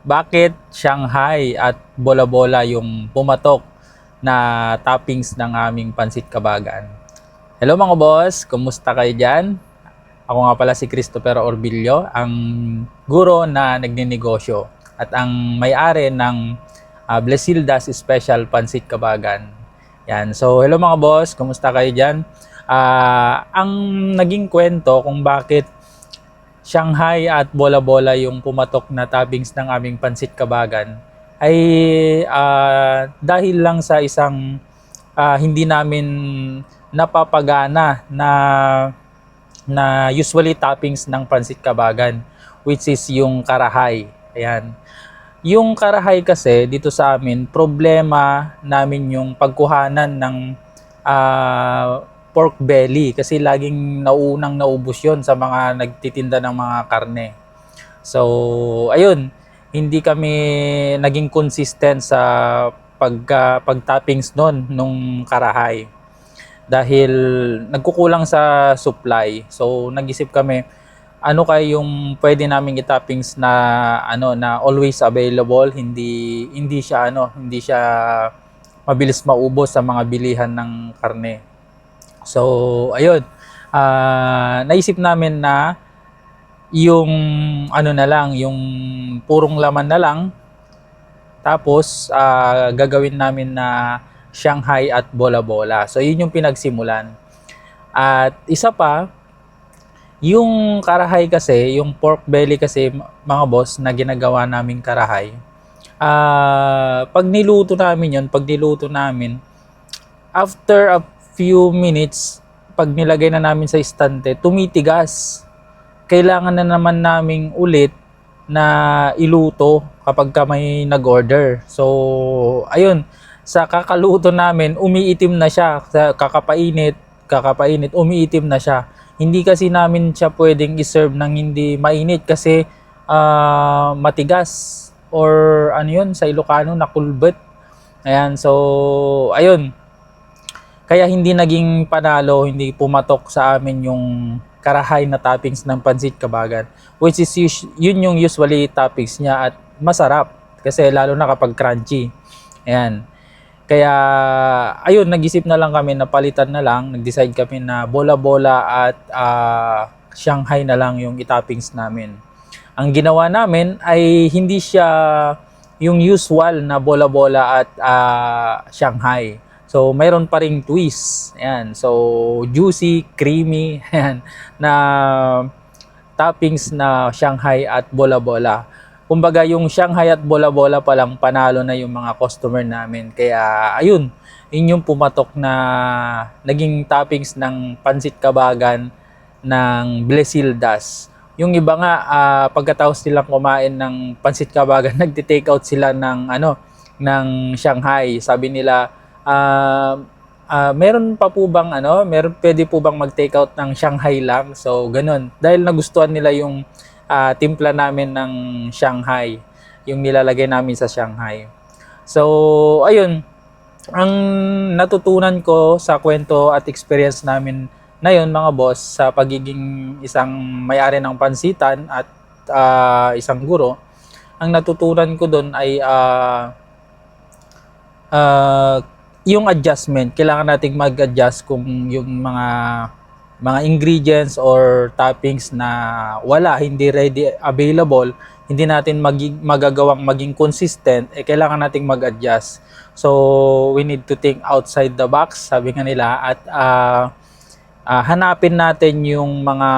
bakit Shanghai at bola-bola yung pumatok na toppings ng aming pansit kabagan. Hello mga boss, kumusta kayo dyan? Ako nga pala si Christopher Orbillo, ang guro na nagninegosyo at ang may-ari ng uh, Blesildas Special Pansit Kabagan. Yan. So, hello mga boss, kumusta kayo dyan? Ah, ang naging kwento kung bakit Shanghai at bola-bola yung pumatok na toppings ng aming pansit kabagan ay ah, dahil lang sa isang ah, hindi namin napapagana na na usually toppings ng pansit kabagan which is yung karahay. Ayan. Yung karahay kasi dito sa amin, problema namin yung pagkuhanan ng ah, pork belly kasi laging nauunang naubos yon sa mga nagtitinda ng mga karne. So, ayun, hindi kami naging consistent sa pagka pag-toppings noon nung karahay dahil nagkukulang sa supply. So, nag-isip kami ano kaya yung pwede naming i-toppings na ano na always available, hindi hindi siya ano, hindi siya mabilis maubos sa mga bilihan ng karne. So, ayun. Ah, naisip namin na yung ano na lang, yung purong laman na lang. Tapos ah, gagawin namin na Shanghai at bola-bola. So, yun yung pinagsimulan. At isa pa, yung karahay kasi, yung pork belly kasi mga boss na ginagawa naming karahay. Ah, pag niluto namin yun, pag niluto namin, after a few minutes, pag nilagay na namin sa istante, tumitigas. Kailangan na naman naming ulit na iluto kapag ka may nag-order. So, ayun, sa kakaluto namin, umiitim na siya. Sa kakapainit, kakapainit, umiitim na siya. Hindi kasi namin siya pwedeng iserve ng hindi mainit kasi ah, matigas or ano yun sa Ilocano na kulbet. Ayan, so ayun, kaya hindi naging panalo, hindi pumatok sa amin yung karahay na toppings ng pansit kabagan. Which is yun yung usually toppings niya at masarap. Kasi lalo na kapag crunchy. Ayan. Kaya ayun, nag-isip na lang kami na palitan na lang. Nag-decide kami na bola-bola at ah, Shanghai na lang yung itoppings namin. Ang ginawa namin ay hindi siya yung usual na bola-bola at ah, Shanghai. So, mayroon pa ring twist. Ayan. So, juicy, creamy, ayan, na toppings na Shanghai at bola-bola. Kumbaga, yung Shanghai at bola-bola pa lang, panalo na yung mga customer namin. Kaya, ayun, yun pumatok na naging toppings ng pansit kabagan ng Blesildas. Yung iba nga, ah, pagkatapos nilang kumain ng pansit kabagan, nagti-take out sila ng, ano, ng Shanghai. Sabi nila, ah, ah, meron pa po bang ano, meron pwede po bang mag-take out ng Shanghai lang? So, ganun. Dahil nagustuhan nila yung ah, timpla namin ng Shanghai, yung nilalagay namin sa Shanghai. So, ayun, ang natutunan ko sa kwento at experience namin na yun mga boss sa pagiging isang may-ari ng pansitan at ah, isang guro, ang natutunan ko doon ay ah, ah, yung adjustment, kailangan nating mag-adjust kung yung mga mga ingredients or toppings na wala, hindi ready available, hindi natin magi- magagawang maging consistent, eh kailangan nating mag-adjust. So, we need to think outside the box, sabi nga nila, at ah, ah, hanapin natin yung mga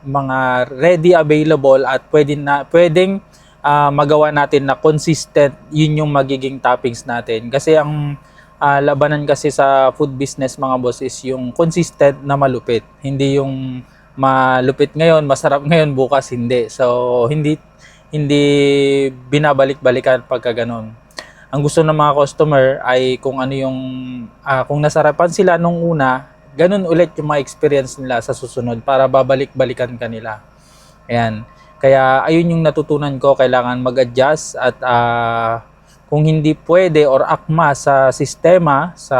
mga ready available at pwede na pwedeng ah, magawa natin na consistent yun yung magiging toppings natin kasi ang ah, labanan kasi sa food business mga boss is yung consistent na malupit hindi yung malupit ngayon masarap ngayon bukas hindi so hindi hindi binabalik-balikan pagka ganun ang gusto ng mga customer ay kung ano yung ah, kung nasarapan sila nung una ganun ulit yung mga experience nila sa susunod para babalik-balikan kanila. Ayan. Kaya ayun yung natutunan ko, kailangan mag-adjust at ah, kung hindi pwede or akma sa sistema, sa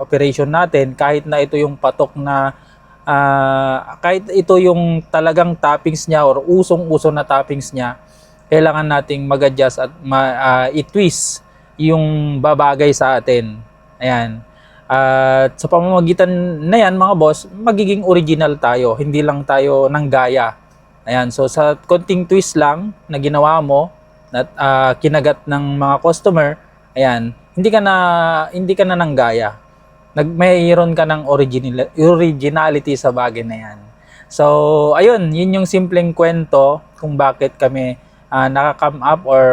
operation natin, kahit na ito yung patok na ah, kahit ito yung talagang toppings niya or usong-uso na toppings niya, kailangan nating mag-adjust at ma, ah, i-twist yung babagay sa atin. Ayan. At sa pamamagitan na yan, mga boss, magiging original tayo. Hindi lang tayo ng gaya. Ayan. So, sa konting twist lang na ginawa mo, at ah, kinagat ng mga customer, ayan, hindi ka na hindi ka na ng gaya. Nag mayroon ka ng original originality sa bagay na yan. So, ayun, yun yung simpleng kwento kung bakit kami ah, naka-come up or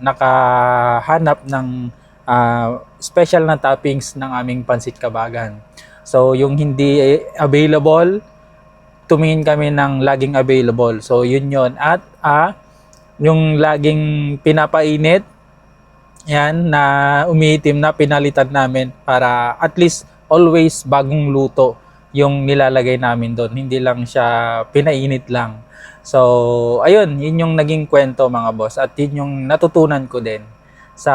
nakahanap ng ah, special na toppings ng aming pansit kabagan. So, yung hindi available, tumingin kami ng laging available. So, yun yun. At ah, yung laging pinapainit, yan, na umiitim na pinalitan namin para at least always bagong luto yung nilalagay namin doon. Hindi lang siya pinainit lang. So, ayun, yun yung naging kwento mga boss. At yun yung natutunan ko din sa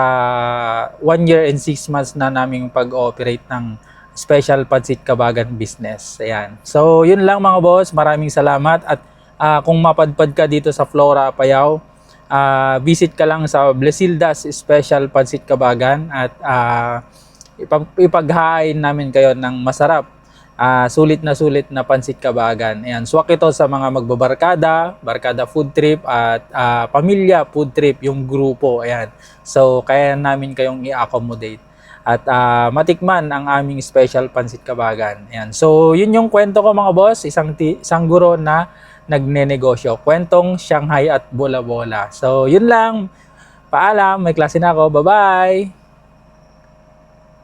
one year and six months na naming pag-operate ng special pancit kabagan business. Ayan. So, yun lang mga boss. Maraming salamat. At ah, kung mapadpad ka dito sa Flora, Apayao, ah, visit ka lang sa Blesildas Special Pancit Kabagan at ah, ipag- ipaghain namin kayo ng masarap ah, sulit na sulit na pansit kabagan. Ayan, swak ito sa mga magbabarkada, barkada food trip at ah, pamilya food trip, yung grupo. Ayan. So, kaya namin kayong i-accommodate at ah, matikman ang aming special pansit kabagan. Ayan. So, yun yung kwento ko mga boss, isang isang guro na nagnenegosyo. Kwentong Shanghai at Bola-Bola. So, yun lang. Paalam, may klase na ako. Bye-bye!